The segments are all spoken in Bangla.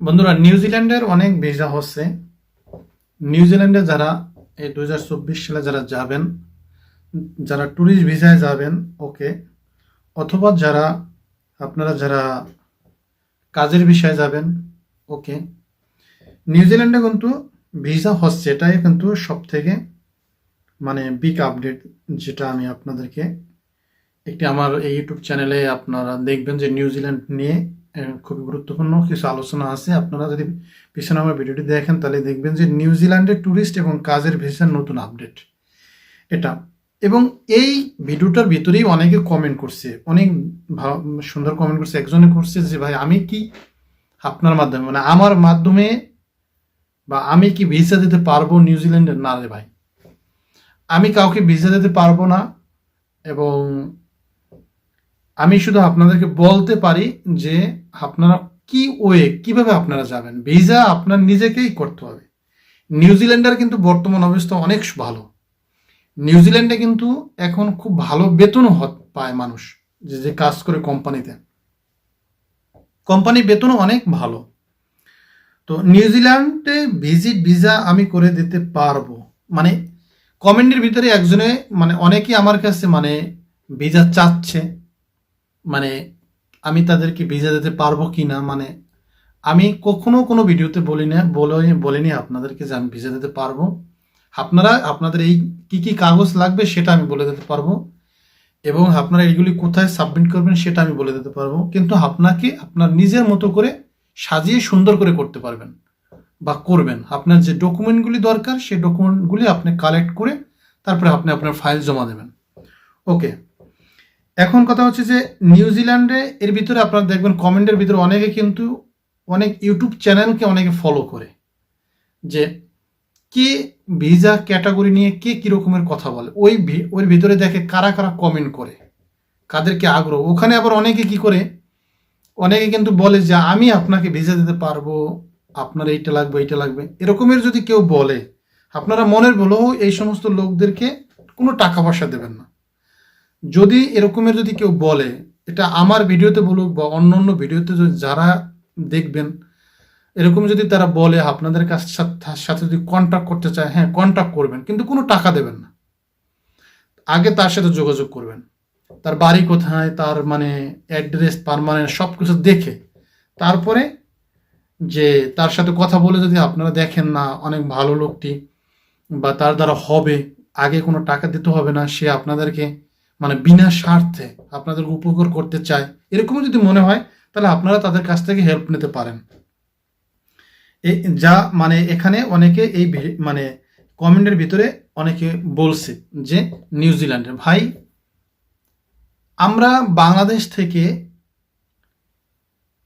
বন্ধুরা নিউজিল্যান্ডের অনেক ভিসা হচ্ছে। নিউজিল্যান্ডে যারা এই দু হাজার চব্বিশ সালে যারা যাবেন, যারা ট্যুরিস্ট ভিসায় যাবেন ওকে অথবা যারা, আপনারা যারা কাজের বিষয়ে যাবেন ওকে নিউজিল্যান্ডে কিন্তু ভিসা হচ্ছে। এটাই কিন্তু সব থেকে মানে বিগ আপডেট যেটা আমি আপনাদেরকে একটি আমার এই ইউটিউব চ্যানেলে আপনারা দেখবেন যে নিউজিল্যান্ড নিয়ে খুবই গুরুত্বপূর্ণ কিছু আলোচনা আছে। আপনারা যদি পিছনে আমার ভিডিওটি দেখেন, তাহলে দেখবেন যে নিউজিল্যান্ডের ট্যুরিস্ট এবং কাজের ভিসার নতুন আপডেট। এটা। এবং এই ভিডিওটার ভিতরেই অনেকে কমেন্ট করছে। অনেক সুন্দর কমেন্ট করছে। একজনে করছে যে, ভাই, আমি কি আপনার মাধ্যমে মানে আমার মাধ্যমে বা আমি কি ভিসা দিতে পারব নিউজিল্যান্ডের না রে ভাই। আমি কাউকে ভিসা দিতে পারব না এবং আমি শুধু আপনাদেরকে বলতে পারি যে আপনারা কি ওয়ে, কীভাবে আপনারা যাবেন? ভিসা আপনার নিজেকেই করতে হবে। নিউজিল্যান্ডের কিন্তু বর্তমান অবস্থা অনেক ভালো। নিউজিল্যান্ডে কিন্তু এখন খুব ভালো বেতনও পায় মানুষ যে যে কাজ করে কোম্পানিতে। কোম্পানি বেতনও অনেক ভালো। তো নিউজিল্যান্ডে ভিজিট ভিসা আমি করে দিতে পারব। মানে কমেন্টের ভিতরে একজনে মানে অনেকেই আমার কাছে মানে ভিসা চাচ্ছে। মানে আমি তাদেরকে ভিসা দিতে পারব কি না মানে আমি কখনো কোনো ভিডিওতে বলি না বলে, বলিনি আপনাদেরকে যে আমি ভিজা দিতে পারব। আপনারা, আপনাদের এই কি কি কাগজ লাগবে সেটা আমি বলে দিতে পারব। এবং আপনারা এইগুলি কোথায় সাবমিট করবেন সেটা আমি বলে দিতে পারব। কিন্তু আপনাকে আপনার নিজের মতো করে সাজিয়ে সুন্দর করে করতে পারবেন বা করবেন। আপনার যে ডকুমেন্টগুলি দরকার সেই ডকুমেন্টগুলি আপনি কালেক্ট করে তারপরে আপনি আপনার ফাইল জমা দেবেন। ওকে এখন কথা হচ্ছে যে নিউজিল্যান্ডে এর ভিতরে আপনারা দেখবেন কমেন্টের ভিতরে অনেকে কিন্তু অনেক ইউটিউব চ্যানেলকে অনেকে ফলো করে যে কে ভিসা ক্যাটাগরি নিয়ে কে কীরকমের কথা বলে। ওই ওর ভিতরে দেখে কারা কারা কমেন্ট করে, কাদেরকে আগ্রহ। ওখানে আবার অনেকে কি করে, অনেকে কিন্তু বলে যে আমি আপনাকে ভিসা দিতে পারব, আপনার এইটা লাগবে এইটা লাগবে। এরকমের যদি কেউ বলে, আপনারা মনের বলেও এই সমস্ত লোকদেরকে কোনো টাকা পয়সা দেবেন না। যদি এরকমের যদি কেউ বলে, এটা আমার ভিডিওতে বলুক বা অন্য অন্য ভিডিওতে যারা দেখবেন, এরকম যদি তারা বলে, আপনাদের কাছ সাথে যদি কন্ট্যাক্ট করতে চায় হ্যাঁ কন্ট্যাক্ট করবেন, কিন্তু কোনো টাকা দেবেন না। আগে তার সাথে যোগাযোগ করবেন। তার বাড়ি কোথায়, তার মানে অ্যাড্রেস পারমানেন্ট সব কিছু দেখে। তারপরে যে তার সাথে কথা বলে যদি আপনারা দেখেন না, অনেক ভালো লোকটি বা তার দ্বারা হবে, আগে কোনো টাকা দিতে হবে না, সে আপনাদেরকে মানে বিনা স্বার্থে আপনাদেরকে উপকার করতে চায় এরকম যদি মনে হয়, তাহলে আপনারা তাদের কাছ থেকে হেল্প নিতে পারেন। যা মানে এখানে অনেকে এই মানে কমেন্টের ভিতরে অনেকে বলছে যে নিউজিল্যান্ডের, ভাই, আমরা বাংলাদেশ থেকে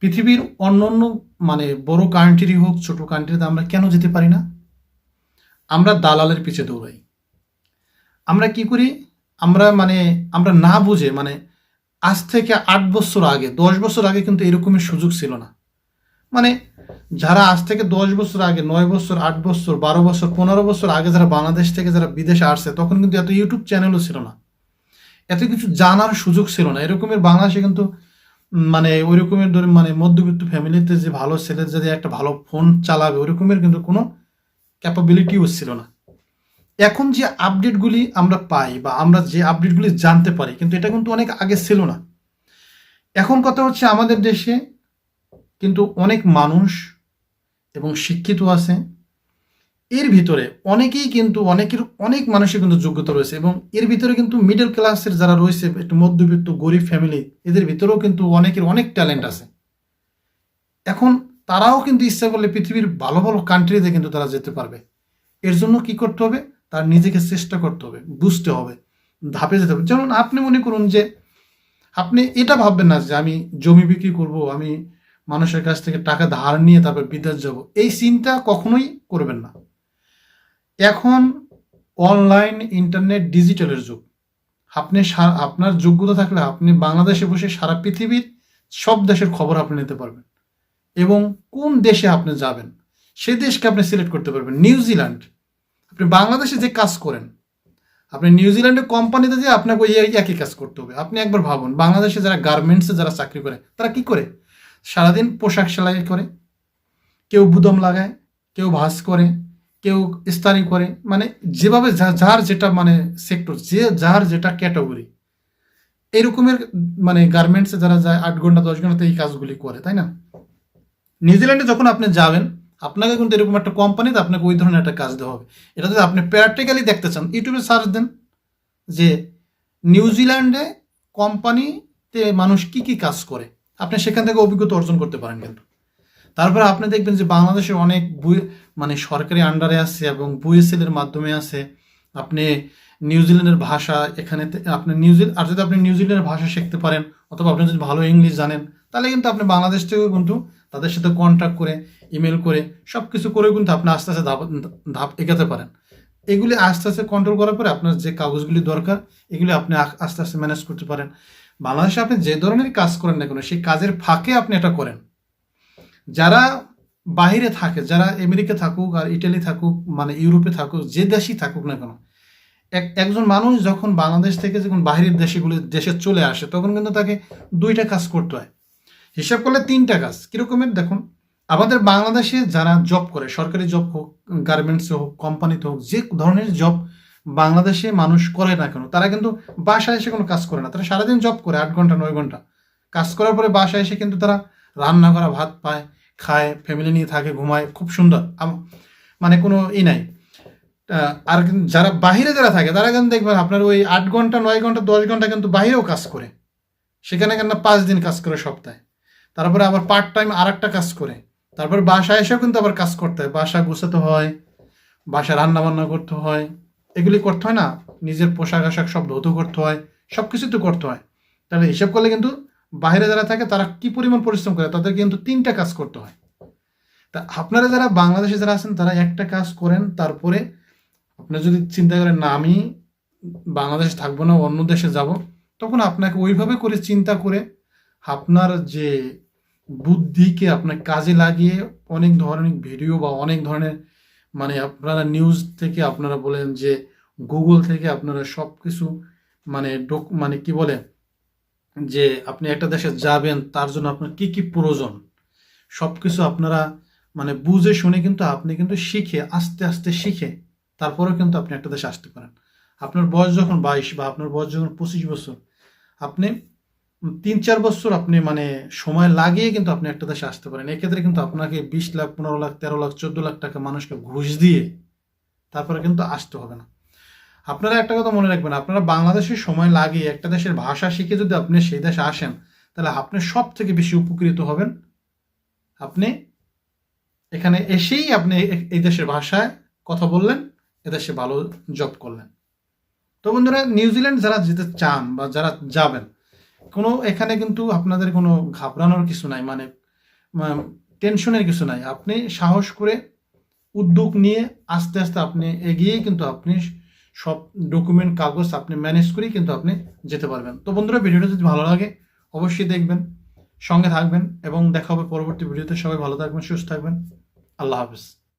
পৃথিবীর অন্য অন্য মানে বড় কান্ট্রি হোক, ছোট কান্ট্রিতে আমরা কেন যেতে পারি না? আমরা দালালের পিছে দৌড়াই। আমরা কি করি? আমরা মানে আমরা না বুঝে মানে আজ থেকে আট বছর আগে, দশ বছর আগে কিন্তু এরকমের সুযোগ ছিল না। মানে যারা আজ থেকে দশ বছর আগে, নয় বছর, আট বছর, বারো বছর, পনেরো বছর আগে যারা বাংলাদেশ থেকে যারা বিদেশে আসছে, তখন কিন্তু এত ইউটিউব চ্যানেলও ছিল না। এত কিছু জানার সুযোগ ছিল না। এরকমের বাংলাদেশে কিন্তু মানে ওই রকমের ধরে মানে মধ্যবিত্ত ফ্যামিলিতে যে ভালো ছেলে যদি একটা ভালো ফোন চালাবে ওই রকমের কিন্তু কোনো ক্যাপাবিলিটিও ছিল না। এখন যে আপডেটগুলি আমরা পাই বা আমরা যে আপডেটগুলি জানতে পারি, কিন্তু এটা কিন্তু অনেক আগে ছিল না। এখন কথা হচ্ছে আমাদের দেশে কিন্তু অনেক মানুষ এবং শিক্ষিত আছে। এর ভিতরে অনেকেই কিন্তু, অনেকের, অনেক মানুষের কিন্তু যোগ্যতা রয়েছে এবং এর ভিতরে কিন্তু মিডল ক্লাসের যারা রয়েছে, একটু মধ্যবিত্ত, গরিব ফ্যামিলি এদের ভিতরেও কিন্তু অনেকের অনেক ট্যালেন্ট আছে। এখন তারাও কিন্তু ইচ্ছা করলে পৃথিবীর ভালো ভালো কান্ট্রিতে কিন্তু তারা যেতে পারবে। এর জন্য কি করতে হবে? তার নিজেকে চেষ্টা করতে হবে, বুঝতে হবে, ধাপে যেতে হবে। যেমন আপনি মনে করুন যে আপনি এটা ভাববেন না যে আমি জমি বিক্রি করব, আমি মানুষের কাছ থেকে টাকা ধার নিয়ে তারপর বিদেশ যাব। এই চিন্তা কখনোই করবেন না। এখন অনলাইন, ইন্টারনেট, ডিজিটালের যুগ। আপনি আপনার যোগ্যতা থাকলে আপনি বাংলাদেশে বসে সারা পৃথিবীর সব দেশের খবর আপনি নিতে পারবেন। এবং কোন দেশে আপনি যাবেন, সে দেশকে আপনি সিলেক্ট করতে পারবেন। নিউজিল্যান্ড আপনি বাংলাদেশে যে কাজ করেন, আপনি নিউজিল্যান্ডের কোম্পানিতে যে আপনাকে ওই একই কাজ করতে হবে। আপনি একবার ভাবুন, বাংলাদেশে যারা গার্মেন্টসে যারা চাকরি করে, তারা কি করে? সারাদিন পোশাক সেলাই করে, কেউ বুদম লাগায়, কেউ ভাস করে, কেউ ইস্তারি করে মানে যেভাবে যার যেটা মানে সেক্টর যে যার যেটা ক্যাটাগরি এরকমের মানে গার্মেন্টসে যারা যায় আট ঘণ্টা, দশ ঘন্টাতে এই কাজগুলি করে, তাই না? নিউজিল্যান্ডে যখন আপনি যাবেন আপনাকে কিন্তু এরকম একটা কোম্পানিতে আপনাকে ওই ধরনের একটা কাজ দেওয়া হবে। এটা যদি আপনি প্র্যাকটিক্যালি দেখতে চান ইউটিউবে সার্চ দেন যে নিউজিল্যান্ডে কোম্পানিতে মানুষ কি কি কাজ করে। আপনি সেখান থেকে অভিজ্ঞতা অর্জন করতে পারেন কিন্তু। তারপরে আপনি দেখবেন যে বাংলাদেশে অনেক মানে সরকারি আন্ডারে আছে এবং বুয়েসেল এর মাধ্যমে আছে। আপনি নিউজিল্যান্ডের ভাষা এখানে আপনি নিউজিল্যান্ড আর যদি আপনি নিউজিল্যান্ডের ভাষা শিখতে পারেন অথবা আপনি যদি ভালো ইংলিশ জানেন, তাহলে কিন্তু আপনি বাংলাদেশ থেকেও কিন্তু তাদের সাথে কন্ট্যাক্ট করে ইমেল করে সব কিছু করে কিন্তু আপনি আস্তে আস্তে ধাপ ধাপ এগাতে পারেন। এগুলি আস্তে আস্তে কন্ট্রোল করার পরে আপনার যে কাগজগুলি দরকার, এগুলি আপনি আস্তে আস্তে ম্যানেজ করতে পারেন। বাংলাদেশে আপনি যে ধরনের কাজ করেন না কেন, সেই কাজের ফাঁকে আপনি এটা করেন। যারা বাইরে থাকে, যারা আমেরিকা থাকুক আর ইটালি থাকুক মানে ইউরোপে থাকুক, যে দেশই থাকুক না কেন, এক একজন মানুষ যখন বাংলাদেশ থেকে যখন বাইরের দেশগুলি, দেশে চলে আসে, তখন কিন্তু তাকে দুইটা কাজ করতে হয়। হিসাব করলে তিনটা কাজ। কীরকমের? দেখুন আমাদের বাংলাদেশে যারা জব করে, সরকারি জব হোক গার্মেন্টসে হোক কোম্পানিতে হোক, যে ধরনের জব বাংলাদেশে মানুষ করে না কেন, তারা কিন্তু বাসায় এসে কোনো কাজ করে না। তারা সারাদিন জব করে, আট ঘণ্টা, নয় ঘণ্টা। কাজ করার পরে বাসায় এসে কিন্তু তারা রান্না করা ভাত পায়, খায় ফ্যামিলি নিয়ে থাকে, ঘুমায়, খুব সুন্দর। মানে কোনো ই নাই। আর যারা বাহিরে যারা থাকে, তারা কিন্তু দেখবেন আপনার ওই আট ঘণ্টা, নয় ঘণ্টা, দশ ঘণ্টা কিন্তু বাইরেও কাজ করে। সেখানে কেন পাঁচ দিন কাজ করে সপ্তাহে। তারপরে আবার পার্ট টাইম আর একটা কাজ করে। তারপর বাসায় এসেও কিন্তু আবার কাজ করতে হয়। বাসা গুছাতে হয় বাসা রান্না বান্না করতে হয়। এগুলি করতে হয় না, নিজের পোশাক আশাক সব ধৌত করতে হয় সব কিছু তো করতে হয়। তাহলে হিসাব করলে কিন্তু বাইরে যারা থাকে তারা কি পরিমাণ পরিশ্রম করে তাদের কিন্তু তিনটা কাজ করতে হয়। তা আপনারা যারা বাংলাদেশে যারা আছেন তারা একটা কাজ করেন, তারপরে আপনারা যদি চিন্তা করেন, না, আমি বাংলাদেশে থাকব না, অন্য দেশে যাব, তখন আপনাকে ওইভাবে করে চিন্তা করে আপনার যে বুদ্ধিকে আপনার কাজে লাগিয়ে অনেক ধরনের ভিডিও বা অনেক ধরনের মানে আপনারা নিউজ থেকে আপনারা বলেন যে গুগল থেকে আপনারা সব কিছু মানে ডক মানে কি বলে, যে আপনি একটা দেশে যাবেন, তার জন্য আপনার কি কি প্রয়োজন সব কিছু আপনারা মানে বুঝে শুনে কিন্তু আপনি কিন্তু শিখে, আস্তে আস্তে শিখে, তারপরেও কিন্তু আপনি একটা দেশে আসতে পারেন। আপনার বয়স যখন বাইশ বা আপনার বয়স যখন পঁচিশ বছর, আপনি তিন চার বছর আপনি মানে সময় লাগিয়ে কিন্তু আপনি একটা দেশে আসতে পারেন। এক্ষেত্রে কিন্তু আপনাকে বিশ লাখ, পনেরো লাখ, তেরো লাখ, চোদ্দ লাখ টাকা মানুষকে ঘুষ দিয়ে তারপরে কিন্তু আসতে হবে না। আপনারা একটা কথা মনে রাখবেন, আপনারা বাংলাদেশে সময় লাগিয়ে একটা দেশের ভাষা শিখে যদি আপনি সেই দেশে আসেন, তাহলে আপনি সব থেকে বেশি উপকৃত হবেন। আপনি এখানে এসেই আপনি এই দেশের ভাষায় কথা বললেন, এদেশে ভালো জব করলেন। তো বন্ধুরা, নিউজিল্যান্ড যারা যেতে চান বা যারা যাবেন কোনো, এখানে কিন্তু আপনাদের কোনো ঘাবড়ানোর কিছু নাই মানে টেনশনের কিছু নাই। আপনি সাহস করে উদ্যোগ নিয়ে আস্তে আস্তে আপনি এগিয়েই কিন্তু আপনি সব ডকুমেন্ট, কাগজ আপনি ম্যানেজ করেই কিন্তু আপনি যেতে পারবেন। তো বন্ধুরা, ভিডিওটা যদি ভালো লাগে, অবশ্যই দেখবেন, সঙ্গে থাকবেন এবং দেখা হবে পরবর্তী ভিডিওতে। সবাই ভালো থাকবেন, সুস্থ থাকবেন। আল্লাহ হাফিজ।